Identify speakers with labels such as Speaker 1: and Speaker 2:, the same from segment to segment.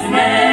Speaker 1: His.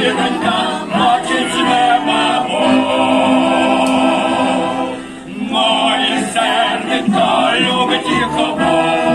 Speaker 1: зіронька, мочичне мамо,
Speaker 2: моє серденько любить і хобо.